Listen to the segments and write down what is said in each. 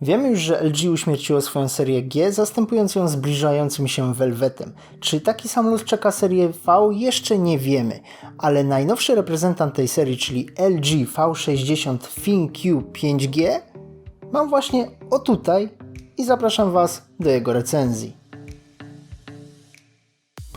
Wiemy już, że LG uśmierciło swoją serię G, zastępując ją zbliżającym się Velvetem. Czy taki sam los czeka serię V? Jeszcze nie wiemy, ale najnowszy reprezentant tej serii, czyli LG V60 ThinQ 5G, mam właśnie o tutaj i zapraszam Was do jego recenzji.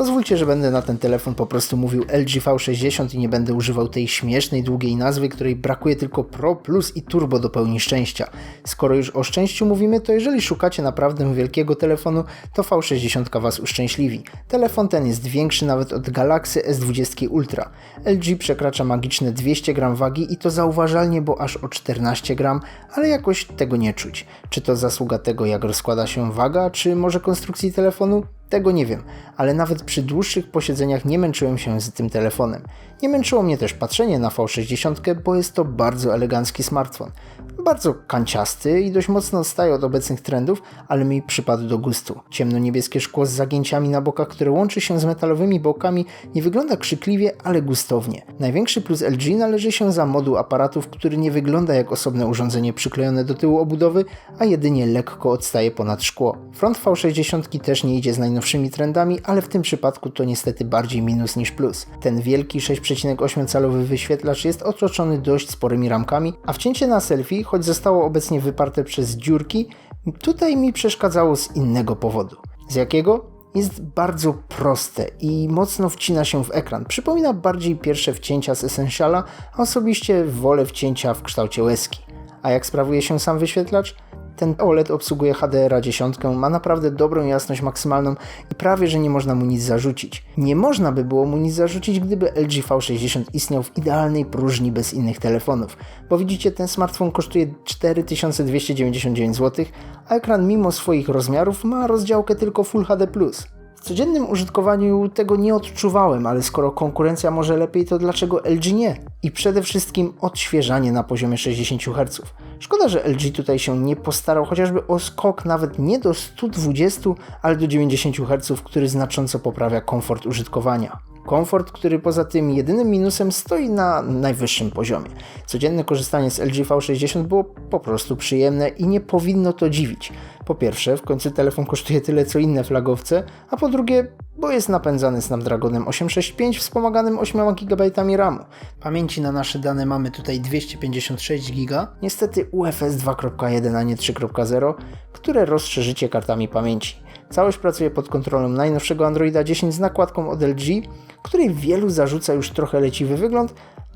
Pozwólcie, że będę na ten telefon po prostu mówił LG V60 i nie będę używał tej śmiesznej, długiej nazwy, której brakuje tylko Pro Plus i Turbo do pełni szczęścia. Skoro już o szczęściu mówimy, to jeżeli szukacie naprawdę wielkiego telefonu, to V60 Was uszczęśliwi. Telefon ten jest większy nawet od Galaxy S20 Ultra. LG przekracza magiczne 200 gram wagi i to zauważalnie, bo aż o 14 gram, ale jakoś tego nie czuć. Czy to zasługa tego, jak rozkłada się waga, czy może konstrukcji telefonu? Tego nie wiem, ale nawet przy dłuższych posiedzeniach nie męczyłem się z tym telefonem. Nie męczyło mnie też patrzenie na V60, bo jest to bardzo elegancki smartfon. Bardzo kanciasty i dość mocno odstaje od obecnych trendów, ale mi przypadł do gustu. Ciemno-niebieskie szkło z zagięciami na bokach, które łączy się z metalowymi bokami, nie wygląda krzykliwie, ale gustownie. Największy plus LG należy się za moduł aparatów, który nie wygląda jak osobne urządzenie przyklejone do tyłu obudowy, a jedynie lekko odstaje ponad szkło. Front V60 też nie idzie z najnowszymi trendami, ale w tym przypadku to niestety bardziej minus niż plus. Ten wielki 6 6,8-calowy wyświetlacz jest otoczony dość sporymi ramkami, a wcięcie na selfie, choć zostało obecnie wyparte przez dziurki, tutaj mi przeszkadzało z innego powodu. Z jakiego? Jest bardzo proste i mocno wcina się w ekran. Przypomina bardziej pierwsze wcięcia z Essentiala, a osobiście wolę wcięcia w kształcie łezki. A jak sprawuje się sam wyświetlacz? Ten OLED obsługuje HDR 10, ma naprawdę dobrą jasność maksymalną i prawie, że nie można mu nic zarzucić. Nie można by było mu nic zarzucić, gdyby LG V60 istniał w idealnej próżni bez innych telefonów, bo widzicie, ten smartfon kosztuje 4299 zł, a ekran mimo swoich rozmiarów ma rozdziałkę tylko Full HD+. W codziennym użytkowaniu tego nie odczuwałem, ale skoro konkurencja może lepiej, to dlaczego LG nie? I przede wszystkim odświeżanie na poziomie 60 Hz. Szkoda, że LG tutaj się nie postarał chociażby o skok nawet nie do 120, ale do 90 Hz, który znacząco poprawia komfort użytkowania. Komfort, który poza tym jedynym minusem stoi na najwyższym poziomie. Codzienne korzystanie z LG V60 było po prostu przyjemne i nie powinno to dziwić. Po pierwsze, w końcu telefon kosztuje tyle co inne flagowce, a po drugie, bo jest napędzany Snapdragonem 865 wspomaganym 8 GB RAMu. Pamięci na nasze dane mamy tutaj 256 GB, niestety UFS 2.1, a nie 3.0, które rozszerzycie kartami pamięci. Całość pracuje pod kontrolą najnowszego Androida 10 z nakładką od LG, której wielu zarzuca już trochę leciwy wygląd,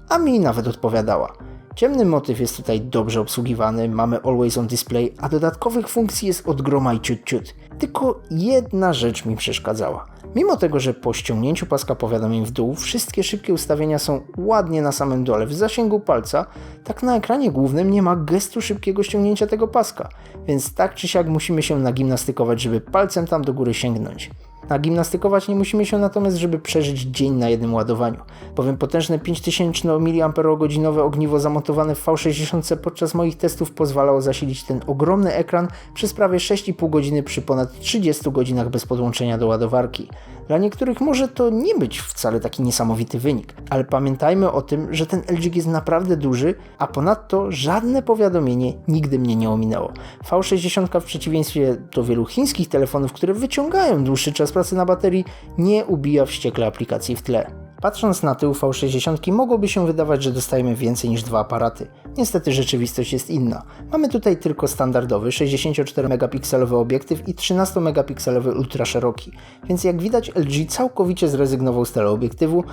a mi nawet odpowiadała. Ciemny motyw jest tutaj dobrze obsługiwany, mamy Always on Display, a dodatkowych funkcji jest od groma i ciut ciut. Tylko jedna rzecz mi przeszkadzała. Mimo tego, że po ściągnięciu paska powiadomień w dół wszystkie szybkie ustawienia są ładnie na samym dole w zasięgu palca, tak na ekranie głównym nie ma gestu szybkiego ściągnięcia tego paska, więc tak czy siak musimy się nagimnastykować, żeby palcem tam do góry sięgnąć. Nagimnastykować nie musimy się natomiast, żeby przeżyć dzień na jednym ładowaniu, bowiem potężne 5000 mAh ogniwo zamontowane w V60 podczas moich testów pozwalało zasilić ten ogromny ekran przez prawie 6,5 godziny przy ponad 30 godzinach bez podłączenia do ładowarki. Dla niektórych może to nie być wcale taki niesamowity wynik, ale pamiętajmy o tym, że ten LG jest naprawdę duży, a ponadto żadne powiadomienie nigdy mnie nie ominęło. V60 w przeciwieństwie do wielu chińskich telefonów, które wyciągają dłuższy czas pracy na baterii, nie ubija wściekle aplikacji w tle. Patrząc na tył V60 mogłoby się wydawać, że dostajemy więcej niż dwa aparaty. Niestety rzeczywistość jest inna. Mamy tutaj tylko standardowy 64 megapikselowy obiektyw i 13 megapikselowy ultra szeroki, więc jak widać LG całkowicie zrezygnował z teleobiektywu,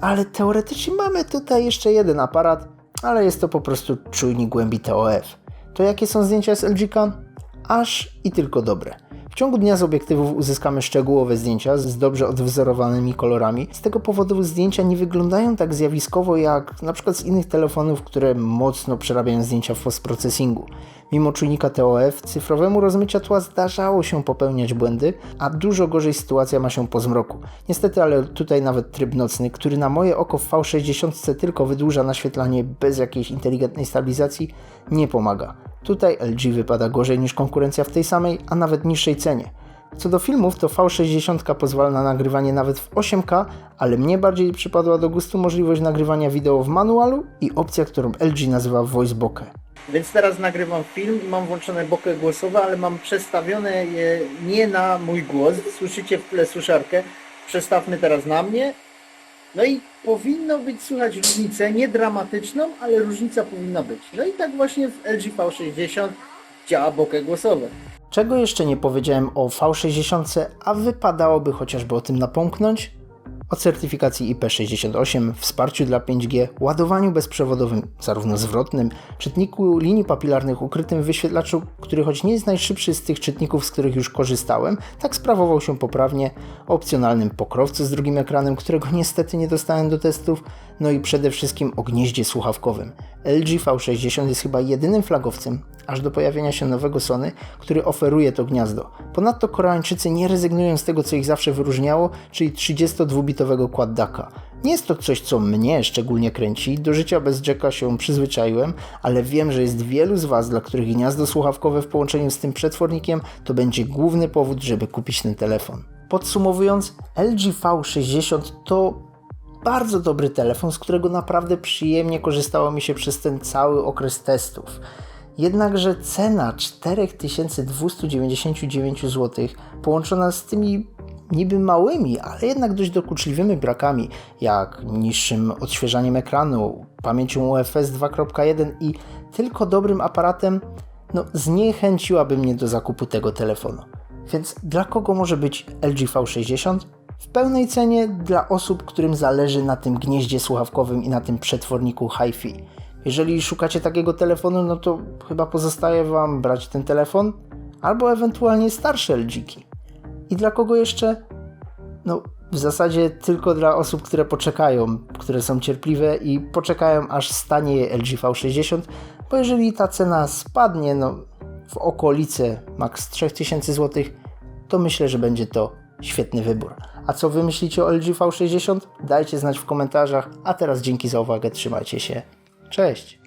ale teoretycznie mamy tutaj jeszcze jeden aparat, ale jest to po prostu czujnik głębi TOF. To jakie są zdjęcia z LG? Aż i tylko dobre. W ciągu dnia z obiektywów uzyskamy szczegółowe zdjęcia z dobrze odwzorowanymi kolorami. Z tego powodu zdjęcia nie wyglądają tak zjawiskowo jak na przykład z innych telefonów, które mocno przerabiają zdjęcia w postprocesingu. Mimo czujnika TOF, cyfrowemu rozmycia tła zdarzało się popełniać błędy, a dużo gorzej sytuacja ma się po zmroku. Niestety, ale tutaj nawet tryb nocny, który na moje oko w V60 tylko wydłuża naświetlanie bez jakiejś inteligentnej stabilizacji, nie pomaga. Tutaj LG wypada gorzej niż konkurencja w tej samej, a nawet niższej cenie. Co do filmów, to V60 pozwala na nagrywanie nawet w 8K, ale mnie bardziej przypadła do gustu możliwość nagrywania wideo w manualu i opcja, którą LG nazywa Voice Bokeh. Więc teraz nagrywam film i mam włączone bokę głosowe, ale mam przestawione je nie na mój głos. Słyszycie w tle suszarkę. Przestawmy teraz na mnie. No i powinno być słychać różnicę, nie dramatyczną, ale różnica powinna być. No i tak właśnie w LG V60 działa bokę głosowe. Czego jeszcze nie powiedziałem o V60, a wypadałoby chociażby o tym napomknąć? O certyfikacji IP68, wsparciu dla 5G, ładowaniu bezprzewodowym, zarówno zwrotnym, czytniku linii papilarnych ukrytym w wyświetlaczu, który choć nie jest najszybszy z tych czytników, z których już korzystałem, tak sprawował się poprawnie, opcjonalnym pokrowcu z drugim ekranem, którego niestety nie dostałem do testów, no i przede wszystkim o gnieździe słuchawkowym. LG V60 jest chyba jedynym flagowcem, aż do pojawienia się nowego Sony, który oferuje to gniazdo. Ponadto Koreańczycy nie rezygnują z tego, co ich zawsze wyróżniało, czyli 32-bitowego quad DAC'a. Nie jest to coś, co mnie szczególnie kręci, do życia bez jacka się przyzwyczaiłem, ale wiem, że jest wielu z Was, dla których gniazdo słuchawkowe w połączeniu z tym przetwornikiem to będzie główny powód, żeby kupić ten telefon. Podsumowując, LG V60 to bardzo dobry telefon, z którego naprawdę przyjemnie korzystało mi się przez ten cały okres testów. Jednakże cena 4299 zł połączona z tymi niby małymi, ale jednak dość dokuczliwymi brakami, jak niższym odświeżaniem ekranu, pamięcią UFS 2.1 i tylko dobrym aparatem, no zniechęciłaby mnie do zakupu tego telefonu. Więc dla kogo może być LG V60? W pełnej cenie dla osób, którym zależy na tym gnieździe słuchawkowym i na tym przetworniku HiFi. Jeżeli szukacie takiego telefonu, no to chyba pozostaje Wam brać ten telefon albo ewentualnie starsze LG-ki. I dla kogo jeszcze? No, w zasadzie tylko dla osób, które poczekają, które są cierpliwe i poczekają aż stanie LG V60, bo jeżeli ta cena spadnie no, w okolice maks 3000 zł, to myślę, że będzie to świetny wybór. A co wy myślicie o LG V60? Dajcie znać w komentarzach, a teraz dzięki za uwagę, trzymajcie się. Cześć!